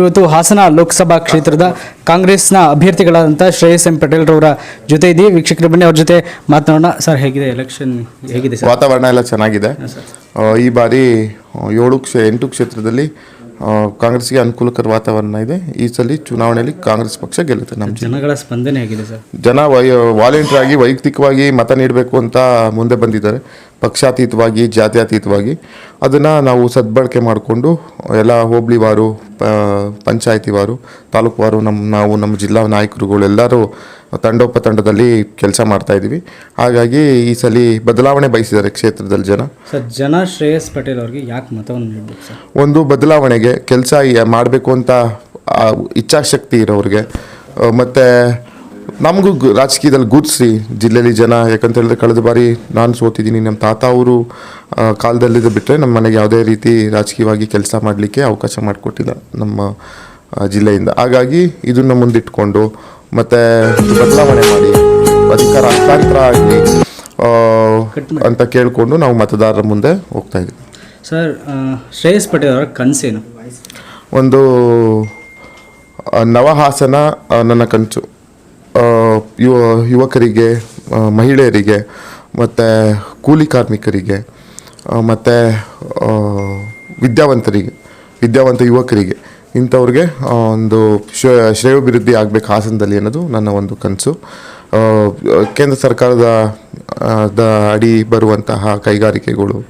ಇವತ್ತು ಹಾಸನ ಲೋಕಸಭಾ ಕ್ಷೇತ್ರದ ಕಾಂಗ್ರೆಸ್ನ ಅಭ್ಯರ್ಥಿಗಳಾದಂಥ ಶ್ರೇಯಸ್ ಎಂ ಪಟೇಲ್ ರವರ ಜೊತೆ ಇದ್ದೀವಿ. ವೀಕ್ಷಕರು ಬನ್ನಿ ಅವ್ರ ಜೊತೆ ಮಾತನಾಡೋಣ. ಸರ್ ಹೇಗಿದೆ? ಎಲೆಕ್ಷನ್ ಹೇಗಿದೆ ಸರ್? ವಾತಾವರಣ ಎಲ್ಲ ಚೆನ್ನಾಗಿದೆ. ಈ ಬಾರಿ ಏಳು ಕ್ಷೇ ಎಂಟು ಕ್ಷೇತ್ರದಲ್ಲಿ ಕಾಂಗ್ರೆಸ್ಗೆ ಅನುಕೂಲಕರ ವಾತಾವರಣ ಇದೆ. ಈ ಸಲ ಚುನಾವಣೆಯಲ್ಲಿ ಕಾಂಗ್ರೆಸ್ ಪಕ್ಷ ಗೆಲ್ಲುತ್ತೆ ನಮ್ಮ ಜನಗಳ ಸ್ಪಂದನೆ ಆಗಿದೆ ಸರ್? ಜನ ವೈ ವಾಲಂಟಿಯರ್ ಆಗಿ ವೈಯಕ್ತಿಕವಾಗಿ ಮತ ನೀಡಬೇಕು ಅಂತ ಮುಂದೆ ಬಂದಿದ್ದಾರೆ. ಪಕ್ಷಾತೀತವಾಗಿ ಜಾತ್ಯತೀತವಾಗಿ. ಅದನ್ನು ನಾವು ಸದ್ಬಳಕೆ ಮಾಡಿಕೊಂಡು ಎಲ್ಲ ಹೋಬಳಿವಾರು ಪ ಪಂಚಾಯತಿವಾರು ತಾಲೂಕುವಾರು ನಮ್ಮ ನಾವು ನಮ್ಮ ಜಿಲ್ಲಾ ನಾಯಕರುಗಳು ಎಲ್ಲರೂ ತಂಡೋಪತಂಡದಲ್ಲಿ ಕೆಲಸ ಮಾಡ್ತಾ ಇದ್ದೀವಿ ಹಾಗಾಗಿ ಈ ಸಲ ಬದಲಾವಣೆ ಬಯಸಿದ್ದಾರೆ ಕ್ಷೇತ್ರದಲ್ಲಿ ಜನ. ಸರ್ ಜನ ಶ್ರೇಯಸ್ ಪಟೇಲ್ ಅವರಿಗೆ ಯಾಕೆ ಮತವನ್ನು ನೀಡಬೇಕು ಸರ್? ಒಂದು ಬದಲಾವಣೆಗೆ ಕೆಲಸ ಮಾಡಬೇಕು ಅಂತ ಇಚ್ಛಾಶಕ್ತಿ ಇರೋರಿಗೆ ಮತ್ತು ಮತ್ತೆ ನಮಗೂ ರಾಜಕೀಯದಲ್ಲಿ ಗುರ್ಸಿ ಜಿಲ್ಲೆಯಲ್ಲಿ ಜನ ಯಾಕಂತ ಹೇಳಿದ್ರೆ ಕಳೆದ ಬಾರಿ ನಾನು ಸೋತಿದ್ದೀನಿ ನಮ್ಮ ತಾತ ಅವರು ಕಾಲದಲ್ಲಿದ್ದು ಬಿಟ್ಟರೆ ನಮ್ಮ ಮನೆಗೆ ಯಾವುದೇ ರೀತಿ ರಾಜಕೀಯವಾಗಿ ಕೆಲಸ ಮಾಡಲಿಕ್ಕೆ ಅವಕಾಶ ಮಾಡಿಕೊಟ್ಟಿಲ್ಲ ನಮ್ಮ ಜಿಲ್ಲೆಯಿಂದ. ಹಾಗಾಗಿ ಇದನ್ನು ಮುಂದಿಟ್ಕೊಂಡು ಮತ್ತೆ ಬದಲಾವಣೆ ಮಾಡಿ ಅಧಿಕಾರ ಹಸ್ತಾಂತರ ಆಗಲಿ ಅಂತ ಕೇಳಿಕೊಂಡು ನಾವು ಮತದಾರರ ಮುಂದೆ ಹೋಗ್ತಾ ಇದ್ದೀವಿ. ಸರ್ ಶ್ರೇಯಸ್ ಪಟೇಲ್ ಅವರ ಕನಸೇನು? ಒಂದು ನವಹಾಸನ ನನ್ನ ಕನಸು. ಯುವ ಯುವಕರಿಗೆ ಮಹಿಳೆಯರಿಗೆ ಮತ್ತು ಕೂಲಿ ಕಾರ್ಮಿಕರಿಗೆ ಮತ್ತು ವಿದ್ಯಾವಂತರಿಗೆ ವಿದ್ಯಾವಂತ ಯುವಕರಿಗೆ. ಇಂಥವ್ರಿಗೆ ಒಂದು ಶ್ರೇ- ಶ್ರೇಯೋಭಿವೃದ್ಧಿ ಆಗಬೇಕು ಹಾಸನದಲ್ಲಿ ಅನ್ನೋದು ನನ್ನ ಒಂದು ಕನಸು. ಕೇಂದ್ರ ಸರ್ಕಾರದ ದ ಅಡಿ ಬರುವಂತಹ ಕೈಗಾರಿಕೆಗಳು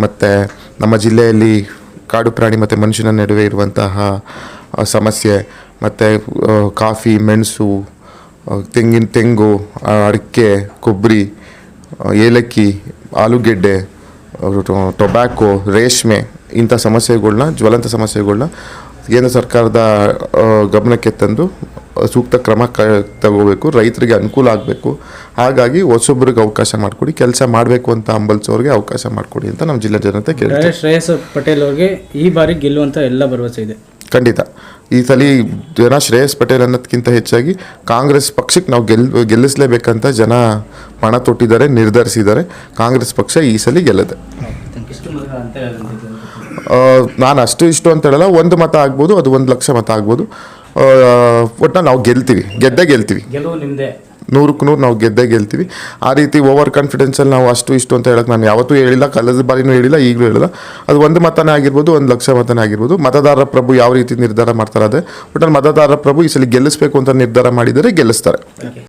ಮತ್ತು ನಮ್ಮ ಜಿಲ್ಲೆಯಲ್ಲಿ ಕಾಡು ಪ್ರಾಣಿ ಮತ್ತು ಮನುಷ್ಯನ ನಡುವೆ ಇರುವಂತಹ ಸಮಸ್ಯೆ, ಮತ್ತು ಕಾಫಿ, ಮೆಣಸು ತೆಂಗಿನ ತೆಂಗು ಅಡಿಕೆ, ಕೊಬ್ಬರಿ ಏಲಕ್ಕಿ, ಆಲೂಗೆಡ್ಡೆ ಟೊಬ್ಯಾಕೊ, ರೇಷ್ಮೆ ಇಂಥ ಸಮಸ್ಯೆಗಳನ್ನ ಜ್ವಲಂತ ಸಮಸ್ಯೆಗಳನ್ನ ಕೇಂದ್ರ ಸರ್ಕಾರದ ಗಮನಕ್ಕೆ ತಂದು ಸೂಕ್ತ ಕ್ರಮ ಕ ತಗೋಬೇಕು ರೈತರಿಗೆ ಅನುಕೂಲ ಆಗಬೇಕು. ಹಾಗಾಗಿ ಹೊಸೊಬ್ಬರಿಗೆ ಅವಕಾಶ ಮಾಡಿಕೊಡಿ ಕೆಲಸ ಮಾಡಬೇಕು ಅಂತ ಅಂಬಲ್ಸೋರಿಗೆ ಅವಕಾಶ ಮಾಡಿಕೊಡಿ ಅಂತ ನಮ್ಮ ಜಿಲ್ಲಾ ಜನತೆ ಕೇಳಿ ಶ್ರೇಯಸ್ ಪಟೇಲ್ ಅವ್ರಿಗೆ ಈ ಬಾರಿ ಗೆಲ್ಲುವಂಥ ಎಲ್ಲ ಭರವಸೆ ಇದೆ. ಖಂಡಿತ. ಈ ಸಲ ಜನ ಶ್ರೇಯಸ್ ಪಟೇಲ್ ಅನ್ನೋದಕ್ಕಿಂತ ಹೆಚ್ಚಾಗಿ ಕಾಂಗ್ರೆಸ್ ಪಕ್ಷಕ್ಕೆ ನಾವು ಗೆಲ್ ಗೆಲ್ಲಿಸಲೇಬೇಕಂತ ಜನ ಪಣ ತೊಟ್ಟಿದ್ದಾರೆ ನಿರ್ಧರಿಸಿದ್ದಾರೆ. ಕಾಂಗ್ರೆಸ್ ಪಕ್ಷ ಈ ಸಲ ಗೆಲ್ಲದೆ ನಾನು ಅಷ್ಟು ಇಷ್ಟು ಅಂತ ಹೇಳಲ್ಲ ಒಂದು ಮತ ಆಗ್ಬೋದು ಅದು ಒಂದು ಲಕ್ಷ ಮತ ಆಗ್ಬೋದು. ಒಟ್ಟು ನಾವು ಗೆಲ್ತೀವಿ. ಗೆದ್ದೇ ಗೆಲ್ತೀವಿ. ಗೆಲುವು ನಿಮ್ಮದೇ ನೂರಕ್ಕೆ ನೂರು ನಾವು ಗೆದ್ದೇ ಗೆಲ್ತೀವಿ. ಆ ರೀತಿ ಓವರ್ ಕಾನ್ಫಿಡೆನ್ಸಲ್ಲಿ ನಾವು ಅಷ್ಟು ಇಷ್ಟು ಅಂತ ಹೇಳಕ್ಕೆ ನಾನು ಯಾವತ್ತೂ ಹೇಳಿಲ್ಲ ಕಳೆದ ಬಾರಿನೂ ಹೇಳಿಲ್ಲ ಈಗಲೂ ಹೇಳಿಲ್ಲ. ಅದು ಒಂದು ಮತನೇ ಆಗಿರ್ಬೋದು ಒಂದು ಲಕ್ಷ ಮತನೇ ಆಗಿರ್ಬೋದು. ಮತದಾರರ ಪ್ರಭು ಯಾವ ರೀತಿ ನಿರ್ಧಾರ ಮಾಡ್ತಾರೆ ಅದೇ. ಒಟ್ಟಲ್ಲಿ ಮತದಾರರ ಪ್ರಭು ಈ ಸಲ ಗೆಲ್ಲಿಸ್ಬೇಕು ಅಂತ ನಿರ್ಧಾರ ಮಾಡಿದರೆ ಗೆಲ್ಲಿಸ್ತಾರೆ.